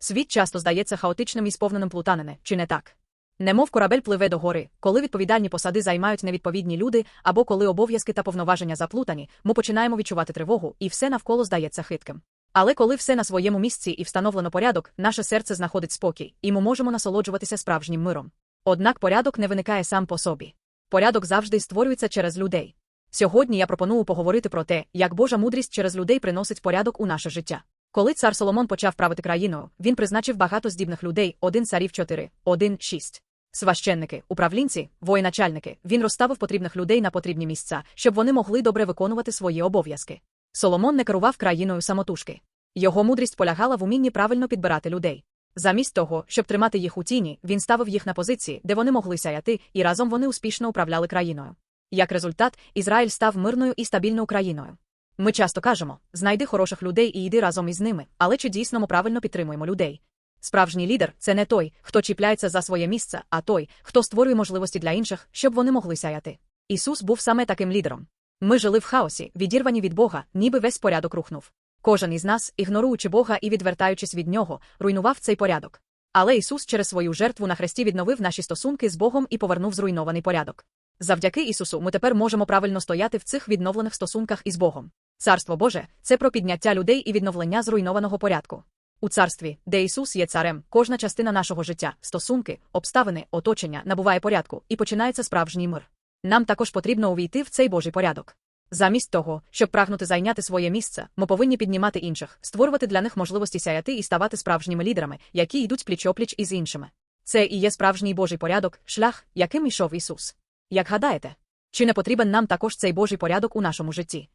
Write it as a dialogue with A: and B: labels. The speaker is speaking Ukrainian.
A: Світ часто здається хаотичним і сповненим плутанини, чи не так? Немов корабель пливе до гори, коли відповідальні посади займають невідповідні люди, або коли обов'язки та повноваження заплутані, ми починаємо відчувати тривогу, і все навколо здається хитким. Але коли все на своєму місці і встановлено порядок, наше серце знаходить спокій, і ми можемо насолоджуватися справжнім миром. Однак порядок не виникає сам по собі. Порядок завжди створюється через людей. Сьогодні я пропоную поговорити про те, як Божа мудрість через людей приносить порядок у наше життя. Коли цар Соломон почав правити країною, він призначив багато здібних людей, один царів чотири, один шість. Священники, управлінці, воєначальники, він розставив потрібних людей на потрібні місця, щоб вони могли добре виконувати свої обов'язки. Соломон не керував країною самотужки. Його мудрість полягала в умінні правильно підбирати людей. Замість того, щоб тримати їх у тіні, він ставив їх на позиції, де вони могли сяяти, і разом вони успішно управляли країною. Як результат, Ізраїль став мирною і стабільною країною. Ми часто кажемо знайди хороших людей і йди разом із ними, але чи дійсно ми правильно підтримуємо людей? Справжній лідер це не той, хто чіпляється за своє місце, а той, хто створює можливості для інших, щоб вони могли сяяти. Ісус був саме таким лідером. Ми жили в хаосі, відірвані від Бога, ніби весь порядок рухнув. Кожен із нас, ігноруючи Бога і відвертаючись від нього, руйнував цей порядок. Але Ісус через свою жертву на хресті відновив наші стосунки з Богом і повернув зруйнований порядок. Завдяки Ісусу ми тепер можемо правильно стояти в цих відновлених стосунках із Богом. Царство Боже це про підняття людей і відновлення зруйнованого порядку. У царстві, де Ісус є царем, кожна частина нашого життя, стосунки, обставини, оточення набуває порядку і починається справжній мир. Нам також потрібно увійти в цей Божий порядок. Замість того, щоб прагнути зайняти своє місце, ми повинні піднімати інших, створювати для них можливості сяяти і ставати справжніми лідерами, які йдуть пліч-опліч із іншими. Це і є справжній Божий порядок, шлях, яким ішов Ісус. Як гадаєте, чи не потрібен нам також цей Божий порядок у нашому житті?